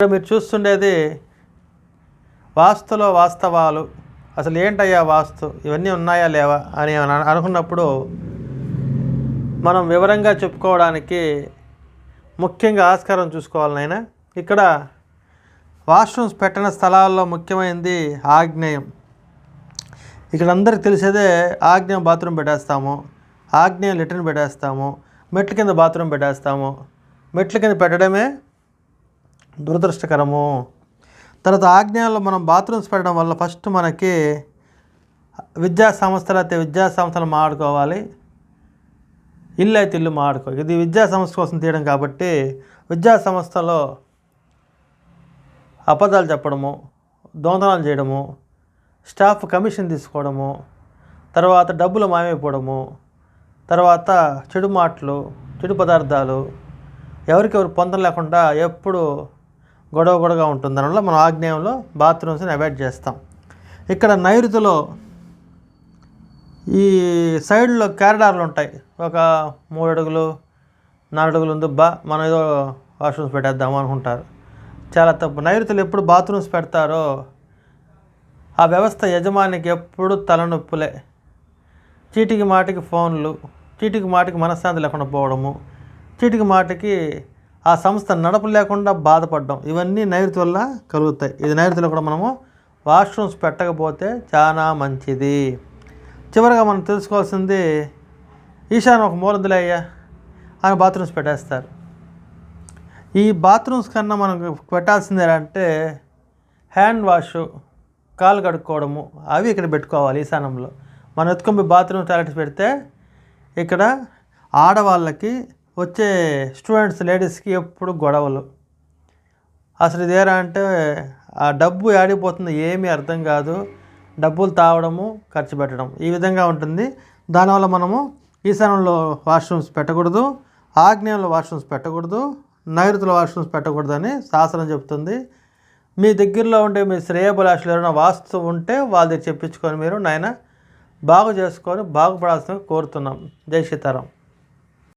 ఇక్కడ మీరు చూస్తుండేది వాస్తులో వాస్తవాలు. అసలు ఏంటయ్యా వాస్తు? ఇవన్నీ ఉన్నాయా లేవా? అని అనుకున్నప్పుడు మనం వివరంగా చెప్పుకోవడానికి ముఖ్యంగా ఆస్కారం చూసుకోవాలి నాయన. ఇక్కడ వాష్రూమ్స్ పెట్టిన స్థలాల్లో ముఖ్యమైనది ఆగ్నేయం. ఇక్కడ అందరికి తెలిసేదే ఆగ్నేయం బాత్రూమ్ పెట్టేస్తాము ఆగ్నేయం లెట్రిన్ పెట్టేస్తాము మెట్ల కింద బాత్రూమ్ పెట్టేస్తాము. మెట్ల కింద పెట్టడమే దురదృష్టకరము. తర్వాత ఆజ్ఞాల్లో మనం బాత్రూమ్స్ పెట్టడం వల్ల ఫస్ట్ మనకి విద్యా సంస్థలు అయితే విద్యా సంస్థలు మాడుకోవాలి ఇల్లు అయితే ఇల్లు మాడుకో ఇది విద్యా సంస్థ కోసం తీయడం కాబట్టి విద్యా సంస్థలో అబద్ధాలు చెప్పడము దొంగతనాలు చేయడము స్టాఫ్ కమిషన్ తీసుకోవడము తర్వాత డబ్బులు మాయమైపోవడము తర్వాత చెడు మాటలు చెడు పదార్థాలు ఎవరికెవరు పొందం లేకుండా ఎప్పుడు గొడవ గొడవగా ఉంటుంది. దానివల్ల మనం ఆగ్నేయంలో బాత్రూమ్స్ని అవాయిడ్ చేస్తాం. ఇక్కడ నైరుతిలో ఈ సైడ్లో క్యారిడార్లు ఉంటాయి. ఒక మూడు అడుగులు నాలుగు అడుగులు ఉంది బా మనం ఏదో వాష్రూమ్స్ పెట్టేద్దాము అనుకుంటారు. చాలా తప్పు. నైరుతులు ఎప్పుడు బాత్రూమ్స్ పెడతారో ఆ వ్యవస్థ యజమానికి ఎప్పుడు తలనొప్పులే. చీటికి మాటికి ఫోన్లు చీటికి మాటికి మనశ్శాంతి లేకుండా పోవడము చీటికి మాటికి ఆ సంస్థ నడప లేకుండా బాధపడడం. ఇవన్నీ నైరుతి వల్ల కలుగుతాయి. ఇది నైరుతిలో కూడా మనము వాష్రూమ్స్ పెట్టకపోతే చాలా మంచిది. చివరిగా మనం తెలుసుకోవాల్సింది ఈశాన్ ఒక మూలందులే అయ్యా? ఆయన బాత్రూమ్స్ పెట్టేస్తారు. ఈ బాత్రూమ్స్ కన్నా మనం పెట్టాల్సింది ఏంటంటే హ్యాండ్ వాష్ కాలు కడుక్కోవడము. అవి ఇక్కడ పెట్టుకోవాలి ఈశాన్యంలో. మనం ఎత్తుకొని బాత్రూమ్ టాయిలెట్స్ పెడితే ఇక్కడ ఆడవాళ్ళకి వచ్చే స్టూడెంట్స్ లేడీస్కి ఎప్పుడు గొడవలు. అసలు ఇదేరా అంటే ఆ డబ్బు ఆడిపోతుంది ఏమీ అర్థం కాదు. డబ్బులు తావడము ఖర్చు పెట్టడం. ఈ విధంగా ఉంటుంది. దానివల్ల మనము ఈశాన్యంలో వాష్రూమ్స్ పెట్టకూడదు ఆగ్నేయంలో వాష్రూమ్స్ పెట్టకూడదు నైరుతుల వాష్రూమ్స్ పెట్టకూడదని శాస్త్రం చెప్తుంది. మీ దగ్గరలో ఉండే మీ శ్రేయభిలాషులు ఎవరైనా వాస్తు ఉంటే వాళ్ళ దగ్గర చెప్పించుకొని మీరు నాయన బాగు చేసుకొని బాగుపడాల్సిన కోరుతున్నాం. జై సీతారాం.